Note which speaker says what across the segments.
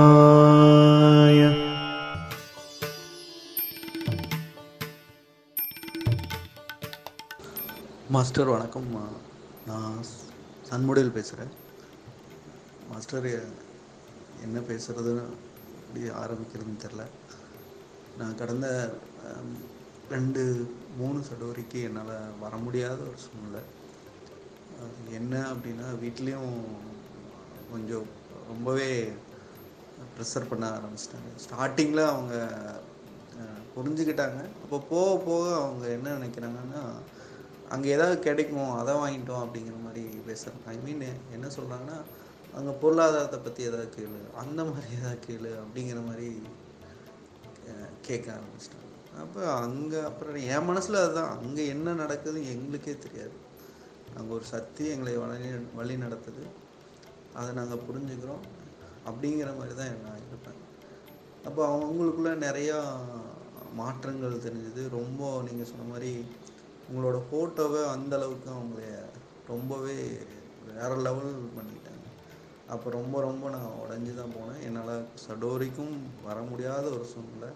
Speaker 1: शिवाय
Speaker 2: மாஸ்டர் வணக்கம் நான் சன்முடியில் பேசுகிறேன் மாஸ்டர் என்ன பேசுகிறதுன்னு எப்படி ஆரம்பிக்கிறதுன்னு தெரில நான் கடந்த ஹம், ரெண்டு மூணு சடோரிக்கு என்னால் வர முடியாத ஒரு சூழ்நிலை அது என்ன அப்படின்னா வீட்லேயும் கொஞ்சம் ரொம்பவே ப்ரெஷர் பண்ண ஆரம்பிச்சிட்டாங்க. ஸ்டார்டிங்கில் அவங்க புரிஞ்சுக்கிட்டாங்க. அப்போ போக போக அவங்க என்ன நினைக்கிறாங்கன்னா அங்கே ஏதாவது கிடைக்கும் அதை வாங்கிட்டோம் அப்படிங்கிற மாதிரி பேசுகிறாங்க ஐ மீன் என்ன சொல்கிறாங்கன்னா அங்கே பொருளாதாரத்தை பற்றி ஏதாவது கேளு அந்த மாதிரி ஏதாவது கேளு அப்படிங்கிற மாதிரி கேட்க ஆரம்பிச்சிட்டாங்க. அப்போ அங்கே அப்புறம் என் மனசில் அதுதான். அங்கே என்ன நடக்குது எங்களுக்கே தெரியாது. அங்கே ஒரு சக்தி எங்களை வழி வழி நடத்துது. அதை நாங்கள் புரிஞ்சுக்கிறோம் அப்படிங்கிற மாதிரி தான் நான் இருப்பேன் அப்போ அவங்களுக்குள்ள நிறையா மாற்றங்கள் தெரிஞ்சுது. ரொம்ப நீங்கள் சொன்ன மாதிரி உங்களோட ஃபோட்டோவை அந்த அளவுக்கு அவங்கள ரொம்பவே வேற லெவல் பண்ணிட்டாங்க. அப்போ ரொம்ப ரொம்ப நான் உடஞ்சி தான் போனேன். என்னால் சடோரிக்கும் வர முடியாத ஒரு சூழ்நிலை.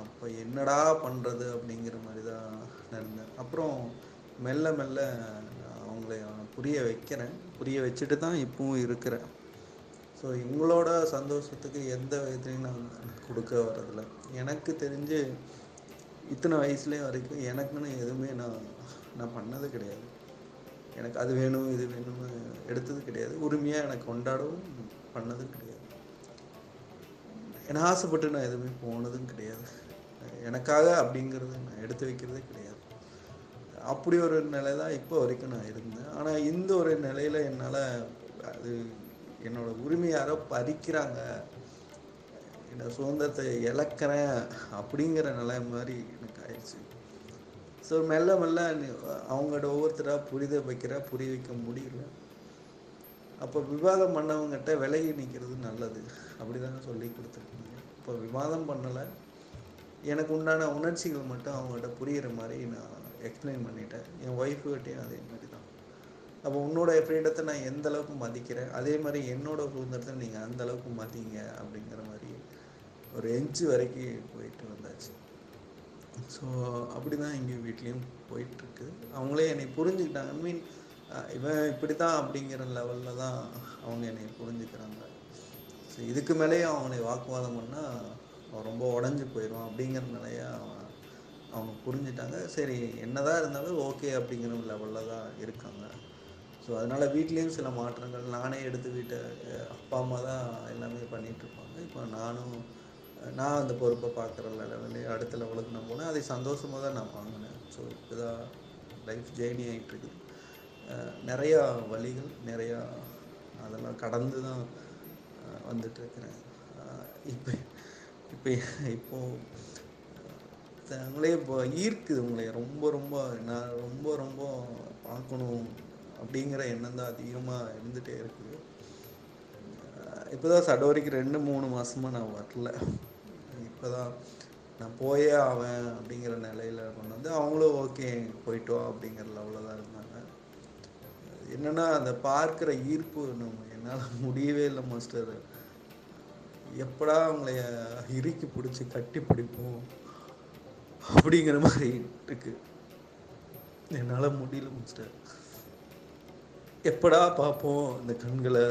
Speaker 2: அப்போ என்னடா பண்ணுறது அப்படிங்கிற மாதிரி தான் இருந்தேன். அப்புறம் மெல்ல மெல்ல அவங்கள புரிய வைக்கிறேன். புரிய வச்சுட்டு தான் இப்பவும் இருக்கிறேன். ஸோ இவங்களோட சந்தோஷத்துக்கு எந்த விதத்துலையும் நான் கொடுக்க வரதில்ல எனக்கு தெரிஞ்சு இத்தனை வயசுலேயும் வரைக்கும் எனக்குன்னு எதுவுமே நான் நான் பண்ணது கிடையாது. எனக்கு அது வேணும் இது வேணும்னு எடுத்தது கிடையாது. உரிமையாக எனக்கு கொண்டாடவும் பண்ணது கிடையாது. என்ன ஆசைப்பட்டு நான் எதுவுமே போனதும் கிடையாது. எனக்காக அப்படிங்கிறது நான் எடுத்து வைக்கிறதே கிடையாது. அப்படி ஒரு நிலை தான் இப்போ வரைக்கும் நான் இருந்தேன். ஆனால் இந்த ஒரு நிலையில் என்னால் அது என்னோட உரிமை யாரோ பறிக்கிறாங்க. என்னோட சுதந்திரத்தை இழக்கிறேன் அப்படிங்கிற நிலை மாதிரி எனக்கு ஆயிடுச்சு. ஸோ மெல்ல மெல்ல அவங்கள்ட்ட அவங்களோட ஒவ்வொருத்தராக புரித வைக்கிற புரிய வைக்க முடியல. அப்போ விவாதம் பண்ணவங்ககிட்ட விலகி நிற்கிறது நல்லது. அப்படி தானே சொல்லி கொடுத்துருக்கீங்க. இப்போ விவாதம் பண்ணலை. எனக்கு உண்டான உணர்ச்சிகள் மட்டும் அவங்கள்ட்ட புரியிற மாதிரி நான் எக்ஸ்பிளைன் பண்ணிட்டேன். என் ஒய்ஃபுகிட்டையும் அதே மாதிரி தான். அப்போ உன்னோட ஃப்ரீடத்தை நான் எந்த அளவுக்கு மதிக்கிறேன்? அதே மாதிரி என்னோட சுதந்திரத்தை நீங்கள் அந்த அளவுக்கு மதிங்க அப்படிங்கிற மாதிரி ஒரு எஞ்சு வரைக்கும் போயிட்டு வந்தாச்சு. ஸோ அப்படி தான் இங்கே வீட்லேயும் போயிட்டுருக்கு. அவங்களே என்னை புரிஞ்சுக்கிட்டாங்க. ஐ மீன் இவன் இப்படி தான் அப்படிங்கிற லெவலில் தான் அவங்க என்னை புரிஞ்சுக்கிறாங்க. ஸோ இதுக்கு மேலேயே அவனை வாக்குவாதம் பண்ணால் அவன் ரொம்ப உடஞ்சி போயிடும் அப்படிங்கிற நிலைய அவன் அவங்க புரிஞ்சுட்டாங்க. சரி என்னதான் இருந்தாலும் ஓகே அப்படிங்கிற லெவலில் தான் இருக்காங்க. ஸோ அதனால் வீட்லேயும் சில மாற்றங்கள். நானே எடுத்து வீட்டை அப்பா அம்மா தான் எல்லாமே பண்ணிகிட்ருப்பாங்க இப்போ நானும் நான் அந்த பொறுப்பை பார்க்குற லெவலே அடுத்த லெவலுக்கு நான் போனேன். அதை சந்தோஷமாக தான் நான் வாங்கினேன். ஸோ இப்போ தான் லைஃப் ஜேர்னி ஆகிட்டுருக்குது நிறையா வழிகள் நிறையா அதெல்லாம் கடந்து தான் வந்துட்டுருக்கிறேன். இப்போ இப்போ இப்போது அவங்களே இப்போ ஈர்க்குது உங்களை. ரொம்ப ரொம்ப நான் ரொம்ப ரொம்ப பார்க்கணும் அப்படிங்கிற எண்ணம் தான் அதிகமாக இருந்துகிட்டே இருக்குது. இப்போ தான் சடோரிக்கு ரெண்டு மூணு மாதமாக நான் வரல. இப்போ தான் நான் போயே ஆவேன் அப்படிங்கிற நிலையில் கொண்டு வந்து அவங்களும் ஓகே போயிட்டு வா அப்படிங்கிற லெவலில் தான் இருந்தாங்க. என்னென்னா அந்த பார்க்குற ஈர்ப்பு நம்ம என்னால் முடியவே இல்லை மாஸ்டர். எப்படா அவங்கள இறுக்கி பிடிச்சி கட்டி பிடிப்போம்? அப்படிங்கிற மாதிரி இருக்கு. என்னால் முடியல மிஸ்டர் எப்படா பார்ப்போம் இந்த கண்களை?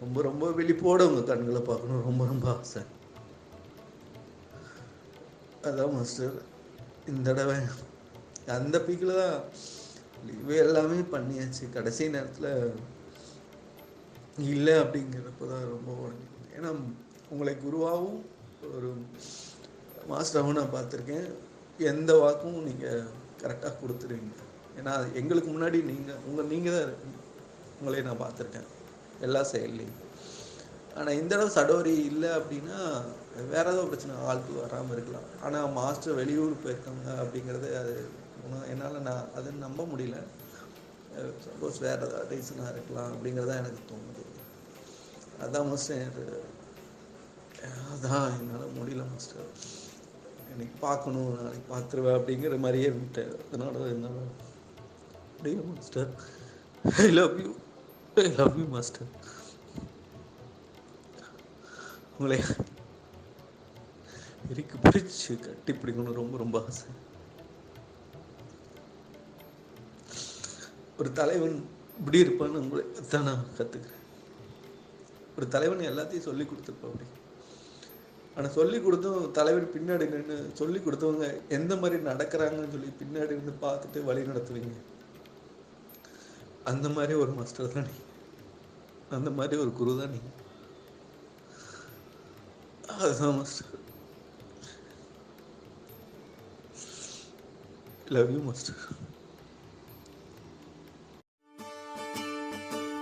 Speaker 2: ரொம்ப ரொம்ப வெளிப்போட உங்கள் கண்களை பார்க்கணும். ரொம்ப ரொம்ப ஆசை. அதான் மாஸ்டர் இந்த தடவை அந்த பீக்கில் தான் லீவு எல்லாமே பண்ணியாச்சு. கடைசி நேரத்தில் இல்லை அப்படிங்கிறப்ப தான் ரொம்ப உடஞ்சி ஏன்னா உங்களை குருவாகவும் ஒரு மாஸ்டராகவும் நான் பார்த்துருக்கேன். எந்த வாக்கும் நீங்கள் கரெக்டாக கொடுத்துருவீங்க. ஏன்னா எங்களுக்கு முன்னாடி நீங்கள் உங்கள் நீங்கள் தான் இருக்கு. உங்களை நான் பார்த்துருக்கேன். எல்லா செயல்லையும். ஆனால் இந்த தடவை சடோரி இல்லை அப்படின்னா வேற ஏதோ பிரச்சனை ஆளுக்கு வராமல் இருக்கலாம். ஆனால் மாஸ்டர் வெளியூர் போயிருக்காங்க அப்படிங்கிறது அது என்னால் நான் அதை நம்ப முடியல. சப்போஸ் வேறு ஏதாவது ரீசனாக இருக்கலாம் அப்படிங்கிறதான் எனக்கு தோணுது. அதான் மாஸ்டர் அதான் என்னால் முடியல மாஸ்டர் இன்னைக்கு பார்க்கணும் நாளைக்கு பார்த்துருவேன் அப்படிங்கிற மாதிரியே விட்டேன். அதனால என்னால் முடியல master I love you I love you master உங்களை இறுக்கி பிடிச்சு கட்டி பிடிக்கணும்னு ரொம்ப ரொம்ப ஆசை. ஒரு தலைவன் இப்படி இருப்பான்னு உங்களை தான் நான் கற்றுக்கிறேன் ஒரு தலைவன் எல்லாத்தையும் சொல்லி கொடுத்துருப்பா அப்படி. ஆனால் சொல்லி கொடுத்தும் தலைவர் பின்னாடி நின்று சொல்லி கொடுத்தவங்க எந்த மாதிரி நடக்கிறாங்கன்னு சொல்லி பின்னாடி நின்று பார்த்துட்டு வழி நடத்துவீங்க. அந்த மாதிரி ஒரு மாஸ்டர் தான் நீ. அந்த மாதிரி ஒரு குரு தான் நீ. அதுதான் மாஸ்டர் லவ் யூ மாஸ்டர்